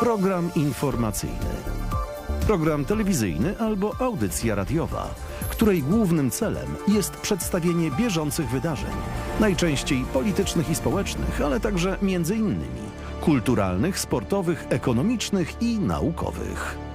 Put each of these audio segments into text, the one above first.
Program informacyjny. Program telewizyjny albo audycja radiowa, której głównym celem jest przedstawienie bieżących wydarzeń, najczęściej politycznych i społecznych, ale także między innymi kulturalnych, sportowych, ekonomicznych i naukowych.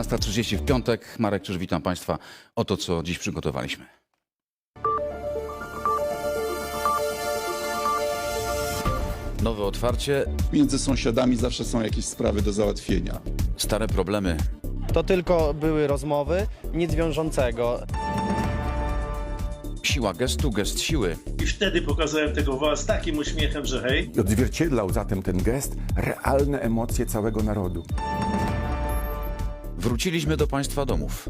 Dziewiętnasta trzydzieści w piątek. Marek Czyż, witam Państwa. Oto, co dziś przygotowaliśmy. Nowe otwarcie, Między sąsiadami zawsze są jakieś sprawy do załatwienia. stare problemy. To tylko były rozmowy, nic wiążącego. Siła gestu, gest siły. I wtedy pokazałem tego woła z takim uśmiechem, że hej, Odzwierciedlał zatem ten gest realne emocje całego narodu. Wróciliśmy do Państwa domów.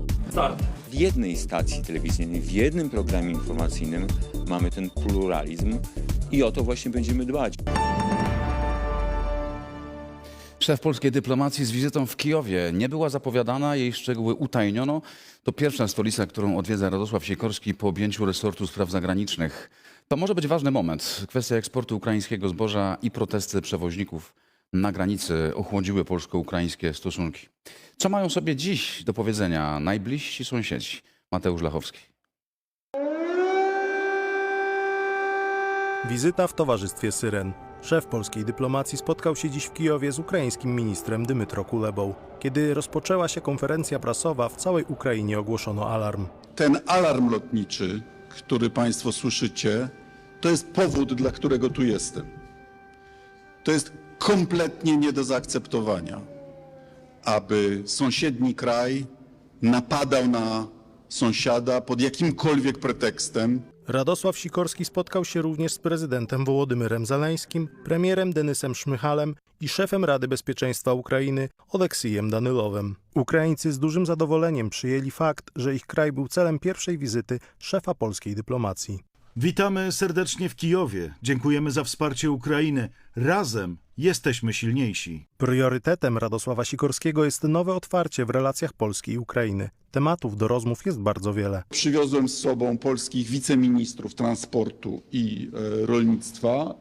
w jednej stacji telewizyjnej, w jednym programie informacyjnym mamy ten pluralizm i o to właśnie będziemy dbać. Szef polskiej dyplomacji z wizytą w Kijowie. Nie była zapowiadana, jej szczegóły utajniono. To pierwsza stolica, którą odwiedza Radosław Sikorski po objęciu resortu spraw zagranicznych. To może być ważny moment. Kwestia eksportu ukraińskiego zboża i protesty przewoźników na granicy ochłodziły polsko-ukraińskie stosunki. Co mają sobie dziś do powiedzenia najbliżsi sąsiedzi? Mateusz Lachowski. Wizyta w towarzystwie Syren. Szef polskiej dyplomacji spotkał się dziś w Kijowie z ukraińskim ministrem Dymytro Kulebą. Kiedy rozpoczęła się konferencja prasowa, w całej Ukrainie ogłoszono alarm. Ten alarm lotniczy, który Państwo słyszycie, to jest powód, dla którego tu jestem. To jest kompletnie nie do zaakceptowania, aby sąsiedni kraj napadał na sąsiada pod jakimkolwiek pretekstem. Radosław Sikorski spotkał się również z prezydentem Wołodymyrem Zaleńskim, premierem Denysem Szmychalem i szefem Rady Bezpieczeństwa Ukrainy Oleksijem Danylowem. Ukraińcy z dużym zadowoleniem przyjęli fakt, że ich kraj był celem pierwszej wizyty szefa polskiej dyplomacji. Witamy serdecznie w Kijowie. Dziękujemy za wsparcie Ukrainy. Razem jesteśmy silniejsi. Priorytetem Radosława Sikorskiego jest nowe otwarcie w relacjach Polski i Ukrainy. Tematów do rozmów jest bardzo wiele. Przywiozłem z sobą polskich wiceministrów transportu i e, rolnictwa.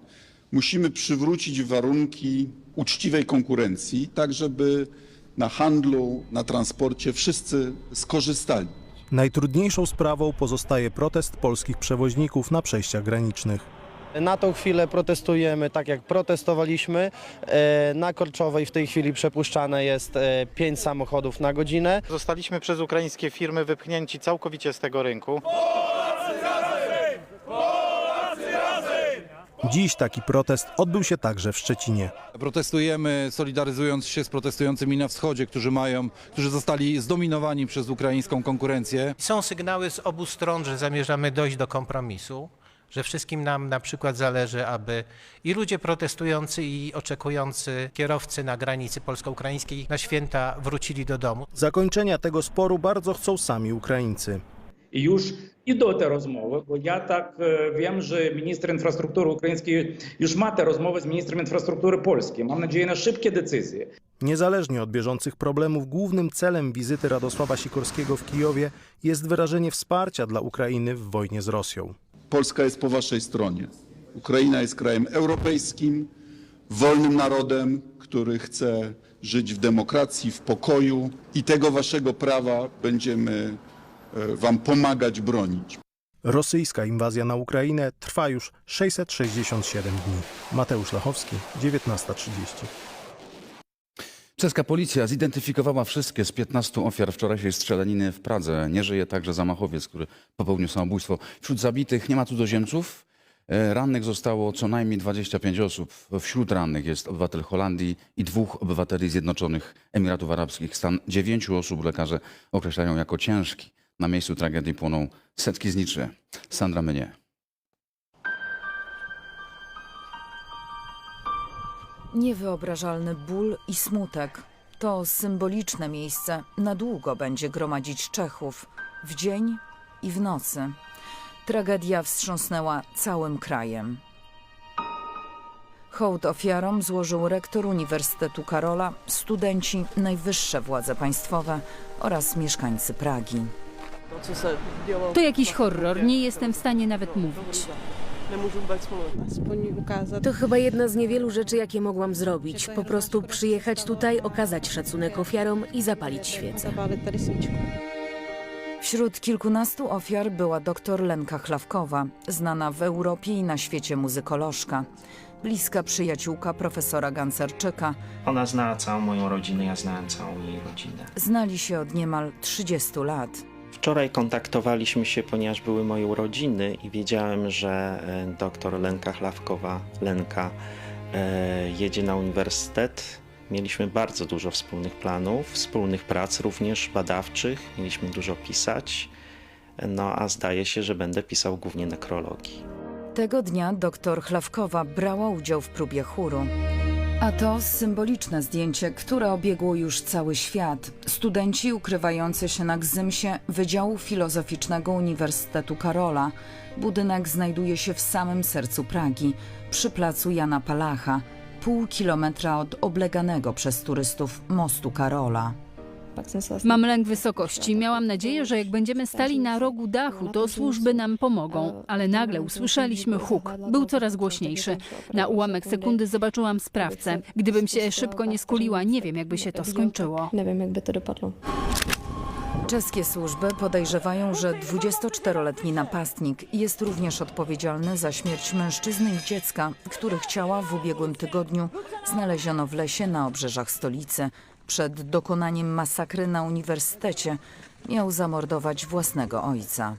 Musimy przywrócić warunki uczciwej konkurencji, tak żeby na handlu, na transporcie wszyscy skorzystali. Najtrudniejszą sprawą pozostaje protest polskich przewoźników na przejściach granicznych. Na tą chwilę protestujemy tak jak protestowaliśmy. E, Na Korczowej w tej chwili przepuszczane jest 5 samochodów na godzinę. Zostaliśmy przez ukraińskie firmy wypchnięci całkowicie z tego rynku. Dziś taki protest odbył się także w Szczecinie. Protestujemy, solidaryzując się z protestującymi na wschodzie, którzy mają, którzy zostali zdominowani przez ukraińską konkurencję. Są sygnały z obu stron, że zamierzamy dojść do kompromisu, że wszystkim nam na przykład zależy, aby i ludzie protestujący, i oczekujący kierowcy na granicy polsko-ukraińskiej na święta wrócili do domu. Zakończenia tego sporu bardzo chcą sami Ukraińcy. І już іде та розмови, бо я так е, wiem, że minister infrastruktury ukraińskiej już ma te rozmowy z ministrem infrastruktury polskiej. Mam nadzieję na szybkie decyzje. Niezależnie od bieżących problemów, głównym celem wizyty Radosława Sikorskiego w Kijowie jest wyrażenie wsparcia dla Ukrainy w wojnie z Rosją. Polska jest po waszej stronie. Ukraina jest krajem europejskim, wolnym narodem, który chce żyć w demokracji, w pokoju i tego waszego prawa będziemy e, wam pomagać bronić. Rosyjska inwazja na Ukrainę trwa już 667 dni. Mateusz Lachowski, 19.30. Czeska policja zidentyfikowała wszystkie z 15 ofiar wczorajszej strzelaniny w Pradze. Nie żyje także zamachowiec, który popełnił samobójstwo. Wśród zabitych nie ma cudzoziemców. E, Rannych zostało co najmniej 25 osób. Wśród rannych jest obywatel Holandii i dwóch obywateli Zjednoczonych Emiratów Arabskich. Stan dziewięciu osób lekarze określają jako ciężki. Na miejscu tragedii płoną setki zniczy. Sandra Mynie. Niewyobrażalny ból i smutek. To symboliczne miejsce na długo będzie gromadzić Czechów w dzień i w nocy. Tragedia wstrząsnęła całym krajem. Hołd ofiarom złożył rektor Uniwersytetu Karola, studenci, najwyższe władze państwowe oraz mieszkańcy Pragi. To jakiś horror, nie jestem w stanie nawet mówić. To chyba jedna z niewielu rzeczy, jakie mogłam zrobić. Po prostu przyjechać tutaj, okazać szacunek ofiarom i zapalić świecę. Wśród kilkunastu ofiar była dr Lenka Chlawkowa, znana w Europie i na świecie muzykolożka. Bliska przyjaciółka profesora Gancerczyka. Ona znała całą moją rodzinę, ja znałem całą jej rodzinę. Znali się od niemal 30 lat. Wczoraj kontaktowaliśmy się, ponieważ były moje urodziny i wiedziałem, że e, doktor Lenka Chlawkowa, Lenka, e, jedzie na uniwersytet. Mieliśmy bardzo dużo wspólnych planów, wspólnych prac również badawczych. Mieliśmy dużo pisać. No a zdaje się, że będę pisał głównie nekrologii. Tego dnia doktor Chlawkowa brała udział w próbie chóru. A to symboliczne zdjęcie, które obiegło już cały świat. Studenci ukrywający się na Gzymsie Wydziału Filozoficznego Uniwersytetu Karola. Budynek znajduje się w samym sercu Pragi, przy placu Jana Palacha, pół kilometra od obleganego przez turystów mostu Karola. Mam lęk wysokości. Miałam nadzieję, że jak będziemy stali na rogu dachu, to służby nam pomogą. Ale nagle usłyszeliśmy huk. Był coraz głośniejszy. Na ułamek sekundy zobaczyłam sprawcę. Gdybym się szybko nie skuliła, nie wiem, jakby się to skończyło. Nie wiem, jakby to dopadło. Czeskie służby podejrzewają, że 24-letni napastnik jest również odpowiedzialny za śmierć mężczyzny i dziecka, których ciała w ubiegłym tygodniu znaleziono w lesie na obrzeżach stolicy. Przed dokonaniem masakry na uniwersytecie miał zamordować własnego ojca.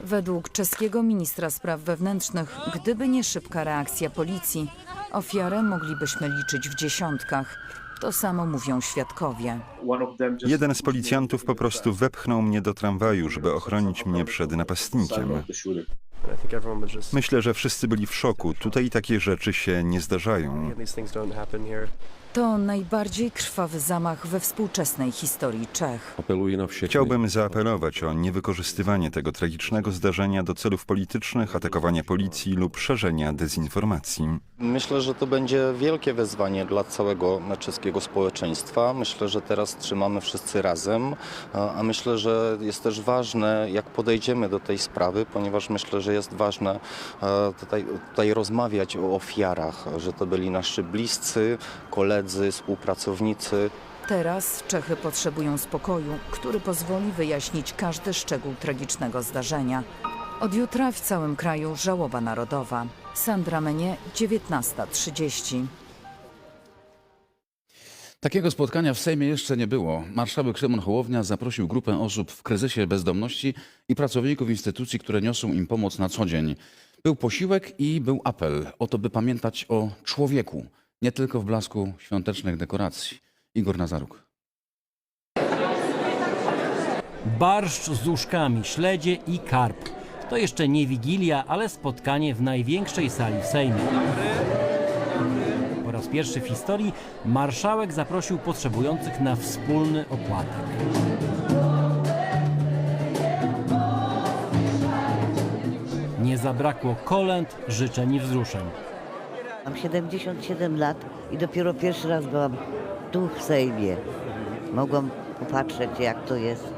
Według czeskiego ministra spraw wewnętrznych, gdyby nie szybka reakcja policji, ofiarę moglibyśmy liczyć w dziesiątkach. To samo mówią świadkowie. Jeden z policjantów po prostu wepchnął mnie do tramwaju, żeby ochronić mnie przed napastnikiem. Myślę, że wszyscy byli w szoku. Tutaj takie rzeczy się nie zdarzają. To najbardziej krwawy zamach we współczesnej historii Czech. Chciałbym zaapelować o niewykorzystywanie tego tragicznego zdarzenia do celów politycznych, atakowania policji lub szerzenia dezinformacji. Myślę, że to będzie wielkie wyzwanie dla całego czeskiego społeczeństwa. Myślę, że teraz trzymamy wszyscy razem, a myślę, że jest też ważne, jak podejdziemy do tej sprawy, ponieważ myślę, że jest ważne e, tutaj, tutaj rozmawiać o ofiarach, że to byli nasi bliscy, koledzy, współpracownicy. Teraz Czechy potrzebują spokoju, który pozwoli wyjaśnić każdy szczegół tragicznego zdarzenia. Od jutra w całym kraju żałoba narodowa. Sandra Menie, 19.30. Takiego spotkania w Sejmie jeszcze nie było. Marszałek Szymon Hołownia zaprosił grupę osób w kryzysie bezdomności i pracowników instytucji, które niosą im pomoc na co dzień. Był posiłek i był apel o to, by pamiętać o człowieku, nie tylko w blasku świątecznych dekoracji. Igor Nazaruk. Barszcz z uszkami, śledzie i karp. To jeszcze nie wigilia, ale spotkanie w największej sali w Sejmie. Raz pierwszy w historii marszałek zaprosił potrzebujących na wspólny opłatek. Nie zabrakło kolęd, życzeń i wzruszeń. Mam 77 lat i dopiero pierwszy raz byłam tu w Sejmie. Mogłam popatrzeć, jak to jest.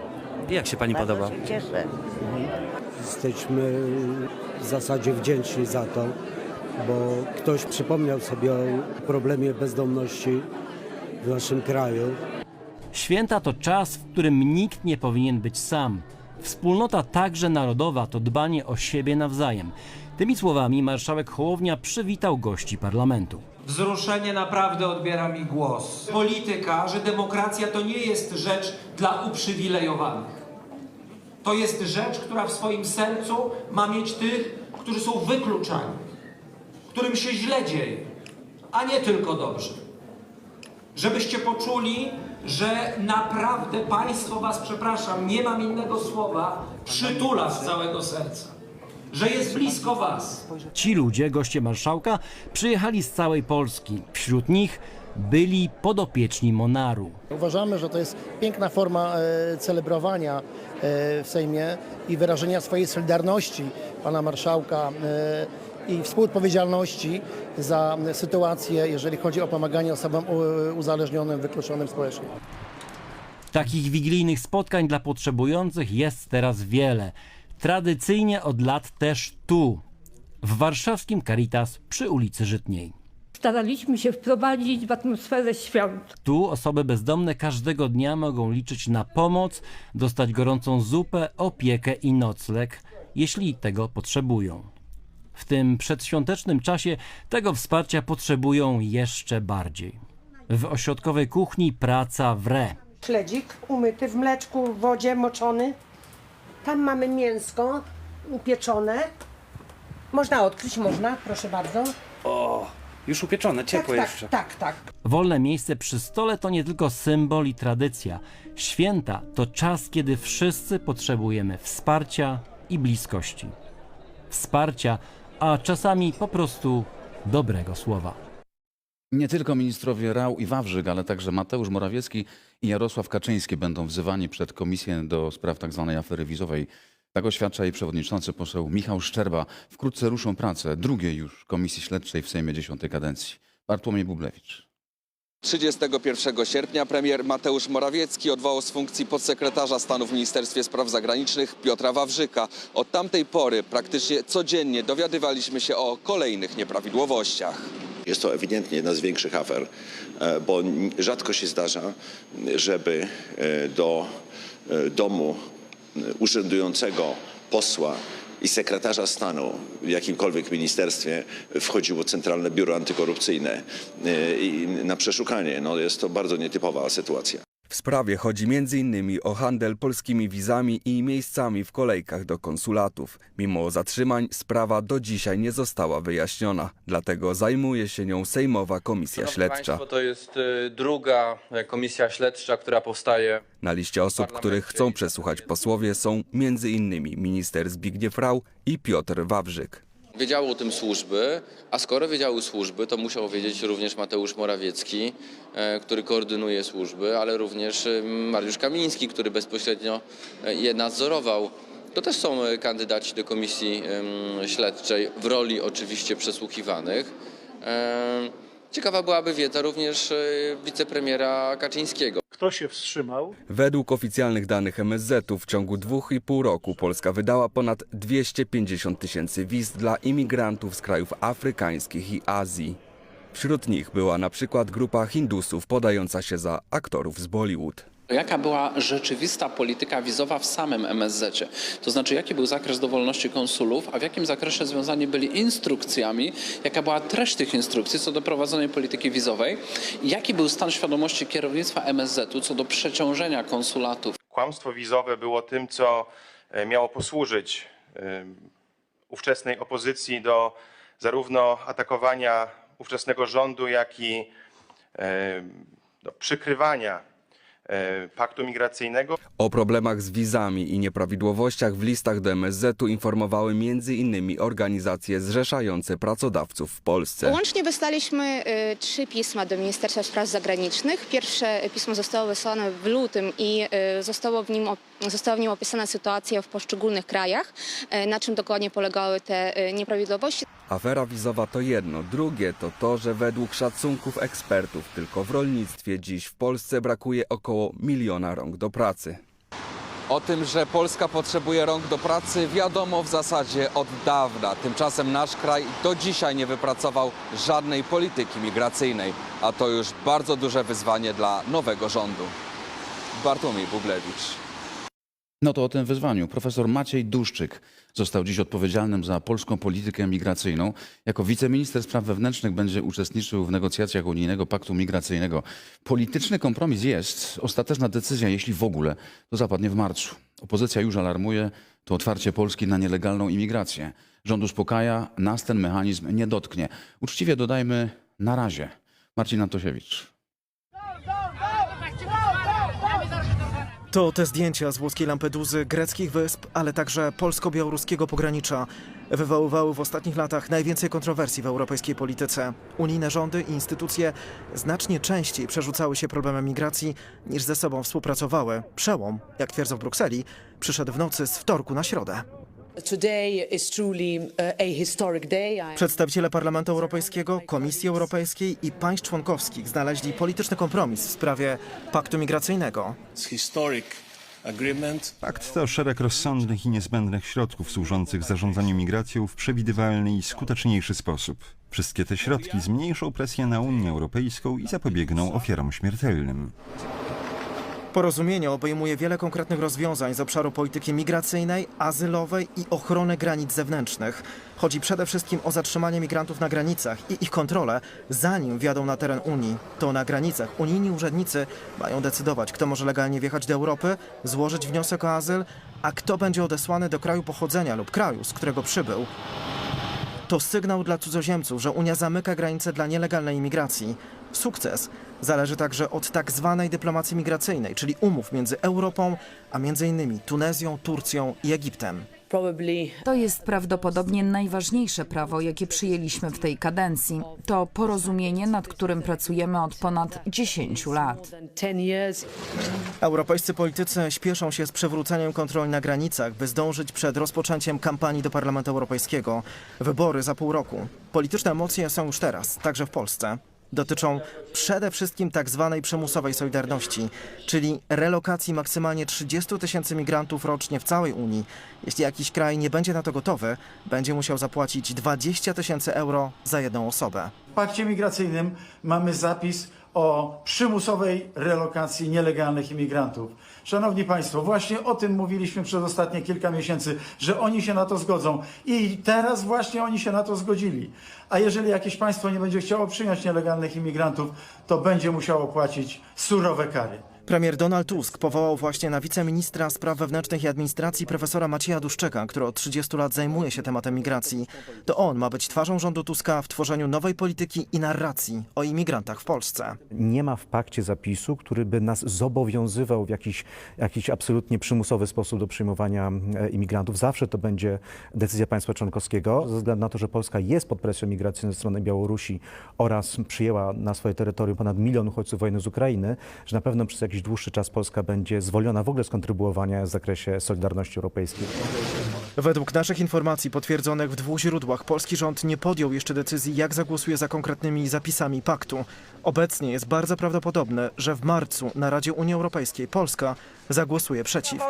Jak się pani Bardzo się cieszę. Jesteśmy w zasadzie wdzięczni za to, bo ktoś przypomniał sobie o problemie bezdomności w naszym kraju. Święta to czas, w którym nikt nie powinien być sam. Wspólnota także narodowa to dbanie o siebie nawzajem. Tymi słowami marszałek Hołownia przywitał gości parlamentu. Wzruszenie naprawdę odbiera mi głos. Polityka, że demokracja to nie jest rzecz dla uprzywilejowanych. To jest rzecz, która w swoim sercu ma mieć tych, którzy są wykluczani, którym się źle dzieje, a nie tylko dobrze. Żebyście poczuli, że naprawdę państwo was, przepraszam, nie mam innego słowa, przytula z całego serca. Że jest blisko was. Ci ludzie, goście marszałka, przyjechali z całej Polski. Wśród nich byli podopieczni Monaru. Uważamy, że to jest piękna forma e, celebrowania e, w Sejmie i wyrażenia swojej solidarności pana marszałka e, i współodpowiedzialności za sytuację, jeżeli chodzi o pomaganie osobom uzależnionym, wykluczonym społecznie. Takich wigilijnych spotkań dla potrzebujących jest teraz wiele. Tradycyjnie od lat też tu, w warszawskim Caritas przy ulicy Żytniej. Staraliśmy się wprowadzić w atmosferę świąt. Tu osoby bezdomne każdego dnia mogą liczyć na pomoc, dostać gorącą zupę, opiekę i nocleg, jeśli tego potrzebują. W tym przedświątecznym czasie tego wsparcia potrzebują jeszcze bardziej. W ośrodkowej kuchni praca wre. Śledzik umyty w mleczku, w wodzie moczony. Tam mamy mięsko upieczone. Można odkryć, można, proszę bardzo. O, już upieczone, ciepłe tak, jeszcze. Tak, tak, tak. Wolne miejsce przy stole to nie tylko symbol i tradycja. Święta to czas, kiedy wszyscy potrzebujemy wsparcia i bliskości. Wsparcia, a czasami po prostu dobrego słowa. Nie tylko ministrowie Rał i Wawrzyk, ale także Mateusz Morawiecki i Jarosław Kaczyński będą wzywani przed komisję do spraw tzw. afery wizowej. Tak oświadcza jej przewodniczący poseł Michał Szczerba. Wkrótce ruszą prace drugiej już komisji śledczej w Sejmie X kadencji. Bartłomiej Bublewicz. 31 sierpnia premier Mateusz Morawiecki odwołał z funkcji podsekretarza stanu w Ministerstwie Spraw Zagranicznych Piotra Wawrzyka. Od tamtej pory praktycznie codziennie dowiadywaliśmy się o kolejnych nieprawidłowościach. Jest to ewidentnie jedna z większych afer, e, bo rzadko się zdarza, żeby e, do e, domu urzędującego posła i sekretarza stanu w jakimkolwiek ministerstwie wchodziło Centralne Biuro Antykorupcyjne e, na przeszukanie. No jest to bardzo nietypowa sytuacja. W sprawie chodzi m.in. o handel polskimi wizami i miejscami w kolejkach do konsulatów. Mimo zatrzymań sprawa do dzisiaj nie została wyjaśniona, dlatego zajmuje się nią Sejmowa Komisja Szanowni Śledcza. Państwo, to jest y, druga e, komisja śledcza, która powstaje. Na liście osób, których chcą przesłuchać posłowie są m.in. minister Zbigniew Rau i Piotr Wawrzyk. Wiedziały o tym służby, a skoro wiedziały służby, to musiał wiedzieć również Mateusz Morawiecki, e, który koordynuje służby, ale również e, Mariusz Kamiński, który bezpośrednio e, je nadzorował. To też są kandydaci do komisji śledczej, w roli oczywiście przesłuchiwanych. Ciekawa byłaby wiedza również e, wicepremiera Kaczyńskiego. Kto się wstrzymał? Według oficjalnych danych MSZ-u w ciągu dwóch i pół roku Polska wydała ponad 250 tysięcy wiz dla imigrantów z krajów afrykańskich i Azji. Wśród nich była na przykład grupa Hindusów podająca się za aktorów z Bollywood. Jaka była rzeczywista polityka wizowa w samym MSZ-cie? To znaczy, jaki był zakres dowolności konsulów, a w jakim zakresie związani byli instrukcjami, jaka była treść tych instrukcji co do prowadzonej polityki wizowej, jaki był stan świadomości kierownictwa MSZ-u co do przeciążenia konsulatów. Kłamstwo wizowe było tym, co e, miało posłużyć ówczesnej opozycji do zarówno atakowania ówczesnego rządu, jak i do przykrywania e, paktu migracyjnego. O problemach z wizami i nieprawidłowościach w listach do MSZ-u informowały m.in. organizacje zrzeszające pracodawców w Polsce. Łącznie wysłaliśmy y, trzy pisma do Ministerstwa Spraw Zagranicznych. Pierwsze pismo zostało wysłane w lutym i y, zostało w nim, op- została w nim opisana sytuacja w poszczególnych krajach, y, na czym dokładnie polegały te y, nieprawidłowości. Afera wizowa to jedno, drugie to to, że według szacunków ekspertów tylko w rolnictwie dziś w Polsce brakuje około miliona rąk do pracy. O tym, że Polska potrzebuje rąk do pracy, wiadomo w zasadzie od dawna. Tymczasem nasz kraj do dzisiaj nie wypracował żadnej polityki migracyjnej, a to już bardzo duże wyzwanie dla nowego rządu. Bartłomiej Bublewicz. No to o tym wyzwaniu. Profesor Maciej Duszczyk został dziś odpowiedzialnym za polską politykę migracyjną. Jako wiceminister spraw wewnętrznych będzie uczestniczył w negocjacjach unijnego paktu migracyjnego. Polityczny kompromis jest. Ostateczna decyzja, jeśli w ogóle, to zapadnie w marcu. Opozycja już alarmuje, to otwarcie Polski na nielegalną imigrację. Rząd uspokaja, nas ten mechanizm nie dotknie. Uczciwie dodajmy na razie. Marcin Antosiewicz. To te zdjęcia z włoskiej Lampeduzy, greckich wysp, ale także polsko-białoruskiego pogranicza wywoływały w ostatnich latach najwięcej kontrowersji w europejskiej polityce. Unijne rządy i instytucje znacznie częściej przerzucały się problemem migracji niż ze sobą współpracowały. Przełom, jak twierdzą w Brukseli, przyszedł w nocy z wtorku na środę. Przedstawiciele Parlamentu Europejskiego, Komisji Europejskiej i państw członkowskich znaleźli polityczny kompromis w sprawie paktu migracyjnego. Pakt to szereg rozsądnych i niezbędnych środków służących zarządzaniu migracją w przewidywalny i skuteczniejszy sposób. Wszystkie te środki zmniejszą presję na Unię Europejską i zapobiegną ofiarom śmiertelnym. Porozumienie obejmuje wiele konkretnych rozwiązań z obszaru polityki migracyjnej, azylowej i ochrony granic zewnętrznych. Chodzi przede wszystkim o zatrzymanie migrantów na granicach i ich kontrolę, zanim wjadą na teren Unii. To na granicach unijni urzędnicy mają decydować, kto może legalnie wjechać do Europy, złożyć wniosek o azyl, a kto będzie odesłany do kraju pochodzenia lub kraju, z którego przybył. To sygnał dla cudzoziemców, że Unia zamyka granice dla nielegalnej imigracji. Sukces zależy także od tak zwanej dyplomacji migracyjnej, czyli umów między Europą, a między innymi Tunezją, Turcją i Egiptem. To jest prawdopodobnie najważniejsze prawo, jakie przyjęliśmy w tej kadencji. To porozumienie, nad którym pracujemy od ponad 10 lat. Europejscy politycy śpieszą się z przywróceniem kontroli na granicach, by zdążyć przed rozpoczęciem kampanii do Parlamentu Europejskiego. Wybory za pół roku. Polityczne emocje są już teraz, także w Polsce. Dotyczą przede wszystkim tak zwanej przymusowej solidarności, czyli relokacji maksymalnie 30 tysięcy migrantów rocznie w całej Unii. Jeśli jakiś kraj nie będzie na to gotowy, będzie musiał zapłacić 20 tysięcy euro za jedną osobę. W pakcie migracyjnym mamy zapis o przymusowej relokacji nielegalnych imigrantów. Szanowni Państwo, właśnie o tym mówiliśmy przez ostatnie kilka miesięcy, że oni się na to zgodzą i teraz właśnie oni się na to zgodzili. A jeżeli jakieś państwo nie będzie chciało przyjąć nielegalnych imigrantów, to będzie musiało płacić surowe kary. Premier Donald Tusk powołał właśnie na wiceministra spraw wewnętrznych i administracji profesora Macieja Duszczeka, który od 30 lat zajmuje się tematem migracji. To on ma być twarzą rządu Tuska w tworzeniu nowej polityki i narracji o imigrantach w Polsce. Nie ma w pakcie zapisu, który by nas zobowiązywał w jakiś, jakiś absolutnie przymusowy sposób do przyjmowania e, imigrantów. Zawsze to będzie decyzja państwa członkowskiego, ze względu na to, że Polska jest pod presją migracji ze strony Białorusi oraz przyjęła na swoje terytorium ponad milion uchodźców wojny z Ukrainy, że na pewno przez jakiś dłuższy czas Polska będzie zwolniona w ogóle z kontrybuowania w zakresie Solidarności Europejskiej. Według naszych informacji potwierdzonych w dwóch źródłach, polski rząd nie podjął jeszcze decyzji, jak zagłosuje za konkretnymi zapisami paktu. Obecnie jest bardzo prawdopodobne, że w marcu na Radzie Unii Europejskiej Polska zagłosuje przeciw.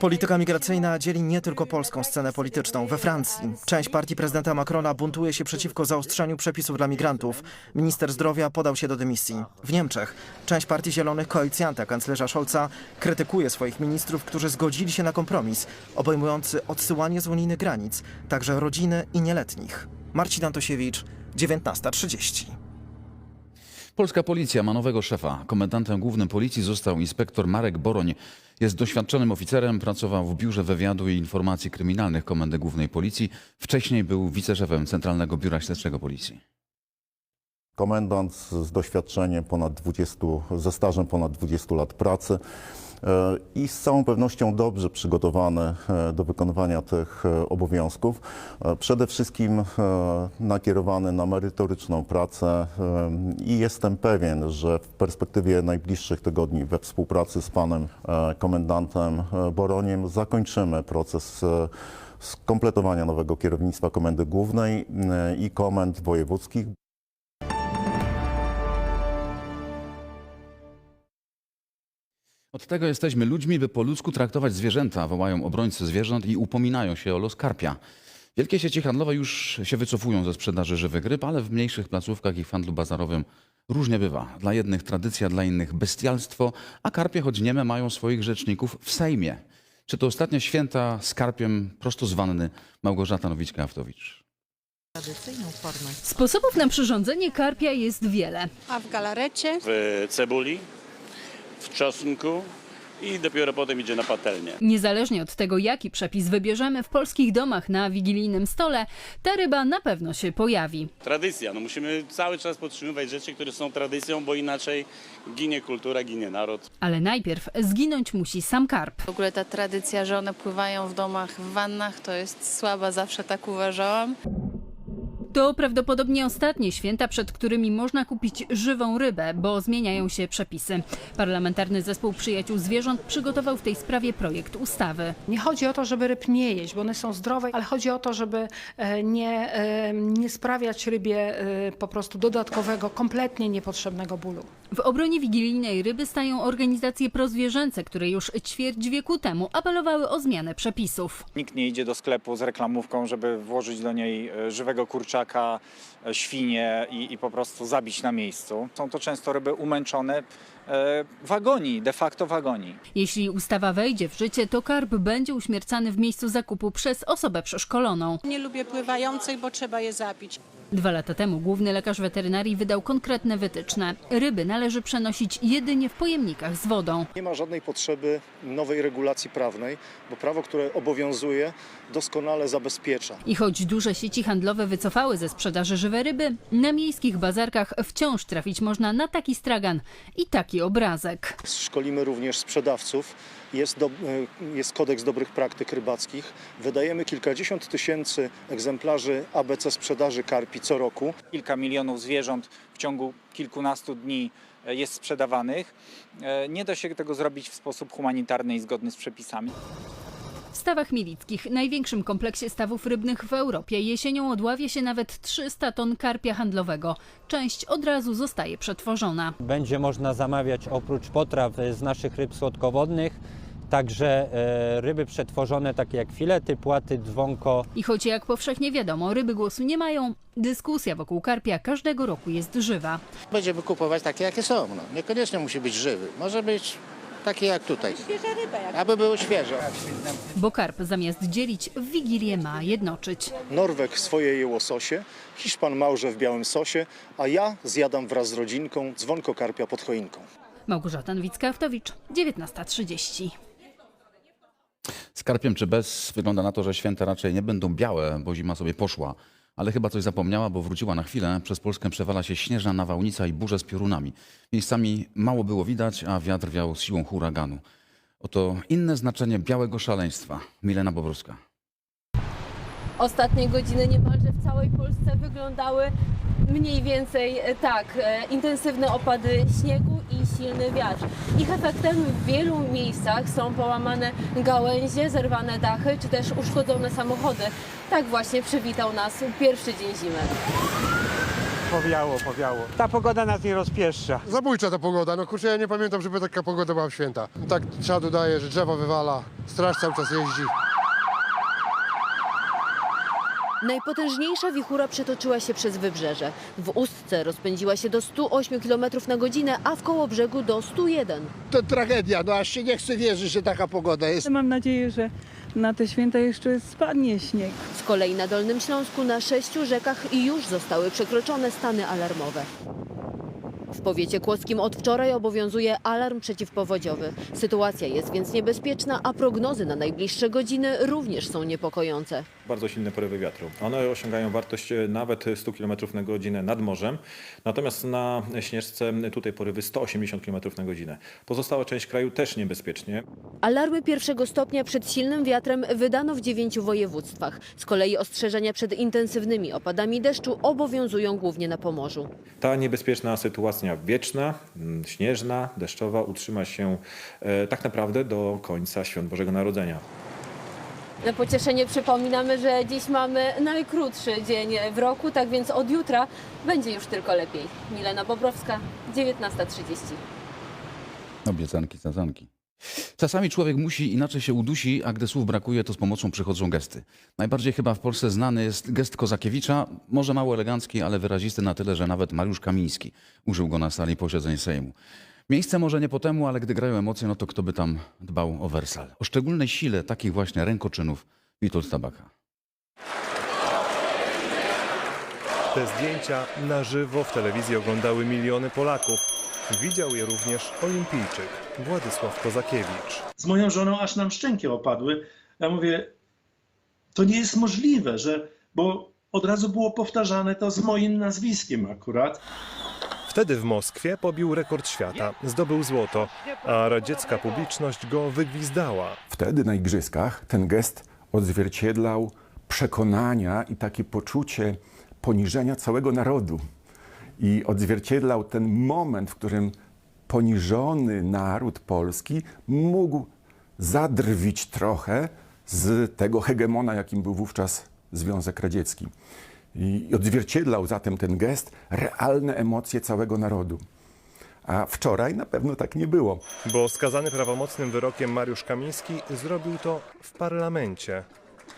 Polityka migracyjna dzieli nie tylko polską scenę polityczną. We Francji część partii prezydenta Macrona buntuje się przeciwko zaostrzaniu przepisów dla migrantów. Minister zdrowia podał się do dymisji. W Niemczech część partii zielonych koalicjanta kanclerza Scholza krytykuje swoich ministrów, którzy zgodzili się na kompromis obejmujący odsyłanie z unijnych granic, także rodziny i nieletnich. Marcin Antosiewicz, 19.30. Polska policja ma nowego szefa. Komendantem głównym policji został inspektor Marek Boroń. Jest doświadczonym oficerem, pracował w Biurze Wywiadu i Informacji Kryminalnych Komendy Głównej Policji. Wcześniej był wiceszefem Centralnego Biura Śledczego Policji. Komendant z doświadczeniem ponad 20, ze stażem ponad 20 lat pracy i z całą pewnością dobrze przygotowany e, do wykonywania tych e, obowiązków. E, Przede wszystkim nakierowany na merytoryczną pracę i jestem pewien, że w perspektywie najbliższych tygodni we współpracy z panem komendantem Boroniem zakończymy proces skompletowania nowego kierownictwa Komendy Głównej i komend wojewódzkich. Od tego jesteśmy ludźmi, by po ludzku traktować zwierzęta, wołają obrońcy zwierząt i upominają się o los karpia. Wielkie sieci handlowe już się wycofują ze sprzedaży żywych ryb, ale w mniejszych placówkach i w handlu bazarowym różnie bywa. Dla jednych tradycja, dla innych bestialstwo, a karpie, choć nieme, mają swoich rzeczników w Sejmie. Czy to ostatnie święta z karpiem prosto z wanny Małgorzata Nowicka-Aftowicz. Sposobów na przyrządzenie karpia jest wiele. A w galarecie? w cebuli, w czosnku, i dopiero potem idzie na patelnię. Niezależnie od tego, jaki przepis wybierzemy w polskich domach na wigilijnym stole, ta ryba na pewno się pojawi. Tradycja, no musimy cały czas podtrzymywać rzeczy, które są tradycją, bo inaczej ginie kultura, ginie naród. Ale najpierw zginąć musi sam karp. W ogóle ta tradycja, że one pływają w domach, w wannach, to jest słaba, zawsze tak uważałam. To prawdopodobnie ostatnie święta, przed którymi można kupić żywą rybę, bo zmieniają się przepisy. Parlamentarny Zespół Przyjaciół Zwierząt przygotował w tej sprawie projekt ustawy. Nie chodzi o to, żeby ryb nie jeść, bo one są zdrowe, ale chodzi o to, żeby e, nie, e, nie sprawiać rybie e, po prostu dodatkowego, kompletnie niepotrzebnego bólu. W obronie wigilijnej ryby stają organizacje prozwierzęce, które już ćwierć wieku temu apelowały o zmianę przepisów. Nikt nie idzie do sklepu z reklamówką, żeby włożyć do niej e, żywego kurczaka, e, świnie i, i po prostu zabić na miejscu. Są to często ryby umęczone e, w agonii, de facto w agonii. Jeśli ustawa wejdzie w życie, to karp będzie uśmiercany w miejscu zakupu przez osobę przeszkoloną. Nie lubię pływających, bo trzeba je zabić. Dwa lata temu główny lekarz weterynarii wydał konkretne wytyczne. Ryby należy przenosić jedynie w pojemnikach z wodą. Nie ma żadnej potrzeby nowej regulacji prawnej, bo prawo, które obowiązuje, doskonale zabezpiecza. I choć duże sieci handlowe wycofały ze sprzedaży żywe ryby, na miejskich bazarkach wciąż trafić można na taki stragan i taki obrazek. Szkolimy również sprzedawców. Jest, do, jest kodeks dobrych praktyk rybackich. Wydajemy kilkadziesiąt tysięcy egzemplarzy ABC sprzedaży karpi co roku. Kilka milionów zwierząt w ciągu kilkunastu dni e, jest sprzedawanych. E, Nie da się tego zrobić w sposób humanitarny i zgodny z przepisami. W stawach milickich, największym kompleksie stawów rybnych w Europie, jesienią odławia się nawet 300 ton karpia handlowego. Część od razu zostaje przetworzona. Będzie można zamawiać oprócz potraw z naszych ryb słodkowodnych także e, ryby przetworzone takie jak filety, płaty, dzwonko. I choć jak powszechnie wiadomo, ryby głosu nie mają, dyskusja wokół karpia każdego roku jest żywa. Będziemy kupować takie, jakie są. No. Niekoniecznie musi być żywy. Może być taki jak tutaj. Świeża ryba. Jak... Aby były świeże. Bo karp zamiast dzielić, w Wigilię ma jednoczyć. Norweg swoje je łososie, Hiszpan małże w białym sosie, a ja zjadam wraz z rodzinką dzwonko karpia pod choinką. Małgorzata Nowicka-Awtowicz, 19.30. Z karpiem czy bez, wygląda na to, że święta raczej nie będą białe, bo zima sobie poszła. Ale chyba coś zapomniała, bo wróciła na chwilę. Przez Polskę przewala się śnieżna nawałnica i burze z piorunami. Miejscami mało było widać, a wiatr wiał z siłą huraganu. Oto inne znaczenie białego szaleństwa. Milena Bobrowska. Ostatnie godziny niemalże w całej Polsce wyglądały mniej więcej tak. E, Intensywne opady śniegu silny wiatr. Ich efektem w wielu miejscach są połamane gałęzie, zerwane dachy czy też uszkodzone samochody. Tak właśnie przywitał nas pierwszy dzień zimy. Powiało, powiało. Ta pogoda nas nie rozpieszcza. Zabójcza ta pogoda. No kurczę, ja nie pamiętam, żeby taka pogoda była w święta. Tak czadu daje, że drzewa wywala, straż cały czas jeździ. Najpotężniejsza wichura przetoczyła się przez wybrzeże. W Ustce rozpędziła się do 108 km na godzinę, a w Kołobrzegu do 101. To tragedia, no aż się nie chce wierzyć, że taka pogoda jest. Mam nadzieję, że na te święta jeszcze spadnie śnieg. Z kolei na Dolnym Śląsku na sześciu rzekach już zostały przekroczone stany alarmowe. W powiecie kłodzkim od wczoraj obowiązuje alarm przeciwpowodziowy. Sytuacja jest więc niebezpieczna, a prognozy na najbliższe godziny również są niepokojące. Bardzo silne porywy wiatru. One osiągają wartość e, nawet 100 km na godzinę nad morzem, natomiast na Śnieżce tutaj porywy 180 km na godzinę. Pozostała część kraju też niebezpiecznie. Alarmy pierwszego stopnia przed silnym wiatrem wydano w dziewięciu województwach. Z kolei ostrzeżenia przed intensywnymi opadami deszczu obowiązują głównie na Pomorzu. Ta niebezpieczna sytuacja wieczna, mm, śnieżna, deszczowa utrzyma się e, tak naprawdę do końca Świąt Bożego Narodzenia. Na pocieszenie przypominamy, że dziś mamy najkrótszy dzień w roku, tak więc od jutra będzie już tylko lepiej. Milena Bobrowska, 19.30. Obiecanki, sadzanki. Czasami człowiek musi inaczej się udusi, a gdy słów brakuje, to z pomocą przychodzą gesty. Najbardziej chyba w Polsce znany jest gest Kozakiewicza, może mało elegancki, ale wyrazisty na tyle, że nawet Mariusz Kamiński użył go na sali posiedzeń Sejmu. Miejsce może nie po temu, ale gdy grają emocje, no to kto by tam dbał o wersal. O szczególnej sile takich właśnie rękoczynów Witold Tabaka. Te zdjęcia na żywo w telewizji oglądały miliony Polaków. Widział je również olimpijczyk Władysław Kozakiewicz. Z moją żoną aż nam szczęki opadły. Ja mówię, to nie jest możliwe, że, bo od razu było powtarzane to z moim nazwiskiem akurat. Wtedy w Moskwie pobił rekord świata, zdobył złoto, a radziecka publiczność go wygwizdała. Wtedy na igrzyskach ten gest odzwierciedlał przekonania i takie poczucie poniżenia całego narodu. I odzwierciedlał ten moment, w którym poniżony naród polski mógł zadrwić trochę z tego hegemona, jakim był wówczas Związek Radziecki. I odzwierciedlał zatem ten gest realne emocje całego narodu. A wczoraj na pewno tak nie było. Bo skazany prawomocnym wyrokiem Mariusz Kamiński zrobił to w parlamencie,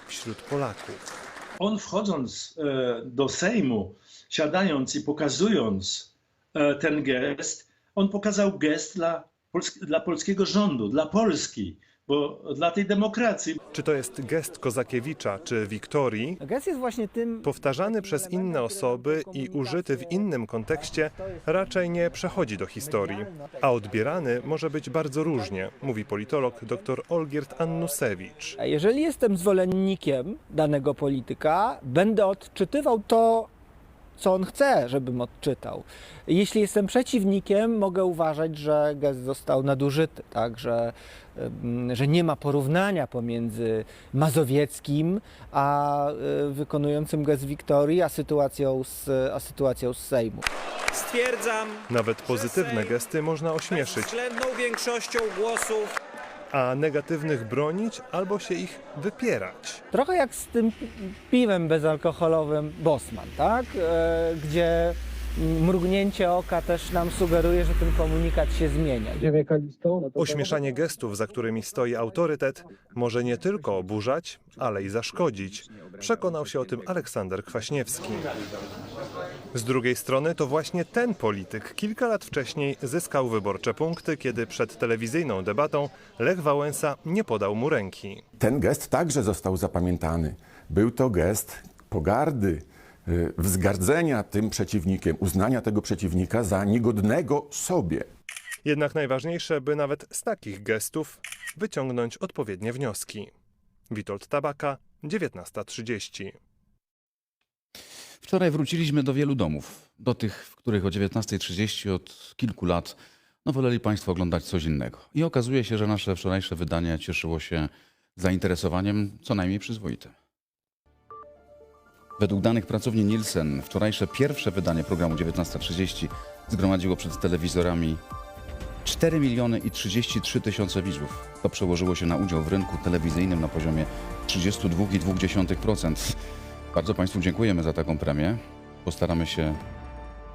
wśród Polaków. On wchodząc e, do Sejmu, siadając i pokazując e, ten gest, on pokazał gest dla, Pols- dla polskiego rządu, dla Polski, bo dla tej demokracji. Czy to jest gest Kozakiewicza czy Wiktorii, Gest jest właśnie tym, powtarzany przez inne osoby i użyty w innym kontekście, raczej nie przechodzi do historii, a odbierany może być bardzo różnie, mówi politolog dr Olgierd Annusewicz. A jeżeli jestem zwolennikiem danego polityka, będę odczytywał to, co on chce, żebym odczytał. Jeśli jestem przeciwnikiem, mogę uważać, że gest został nadużyty, tak? że, że nie ma porównania pomiędzy Mazowieckim, a y, wykonującym gest Wiktorii, a sytuacją z, a sytuacją z Sejmu. Stwierdzam Nawet pozytywne gesty można ośmieszyć, względną większością głosów a negatywnych bronić albo się ich wypierać. Trochę jak z tym piwem bezalkoholowym Bosman, tak? E, gdzie mrugnięcie oka też nam sugeruje, że ten komunikat się zmienia. Ośmieszanie gestów, za którymi stoi autorytet, może nie tylko oburzać, ale i zaszkodzić. Przekonał się o tym Aleksander Kwaśniewski. Z drugiej strony to właśnie ten polityk kilka lat wcześniej zyskał wyborcze punkty, kiedy przed telewizyjną debatą Lech Wałęsa nie podał mu ręki. Ten gest także został zapamiętany. Był to gest pogardy, wzgardzenia tym przeciwnikiem, uznania tego przeciwnika za niegodnego sobie. Jednak najważniejsze, by nawet z takich gestów wyciągnąć odpowiednie wnioski. Witold Tabaka, 19.30. Wczoraj wróciliśmy do wielu domów. Do tych, w których o 19.30 od kilku lat no, woleli Państwo oglądać coś innego. I okazuje się, że nasze wczorajsze wydanie cieszyło się zainteresowaniem co najmniej przyzwoitym. Według danych pracowni Nielsen wczorajsze pierwsze wydanie programu 19.30 zgromadziło przed telewizorami 4 miliony i 33 tysiące widzów. To przełożyło się na udział w rynku telewizyjnym na poziomie 32,2%. Bardzo Państwu dziękujemy za taką premię. Postaramy się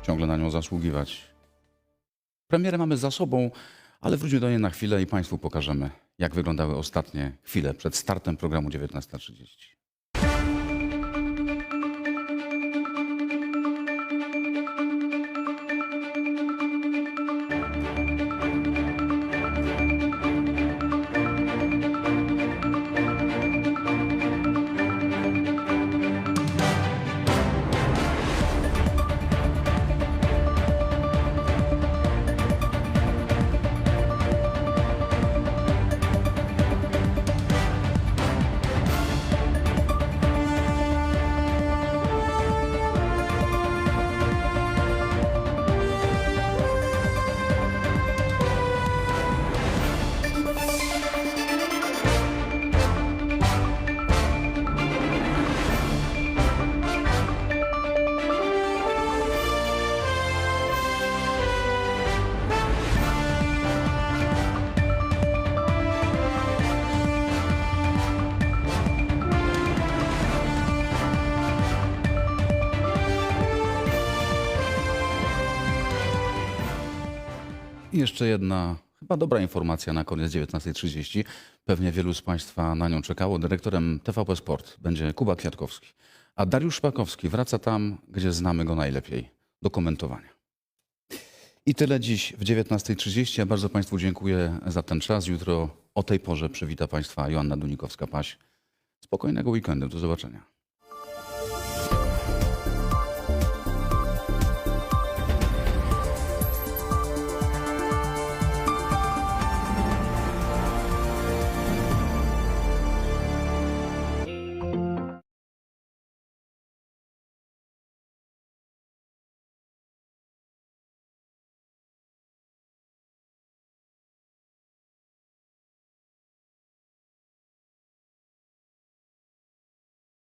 ciągle na nią zasługiwać. Premierę mamy za sobą, ale wróćmy do niej na chwilę i Państwu pokażemy, jak wyglądały ostatnie chwile przed startem programu 19.30. Jeszcze jedna chyba dobra informacja na koniec 19.30. Pewnie wielu z Państwa na nią czekało. Dyrektorem TVP Sport będzie Kuba Kwiatkowski. A Dariusz Szpakowski wraca tam, gdzie znamy go najlepiej do komentowania. I tyle dziś w 19.30. Ja bardzo Państwu dziękuję za ten czas. Jutro o tej porze przywita Państwa Joanna Dunikowska-Paś. Spokojnego weekendu. Do zobaczenia.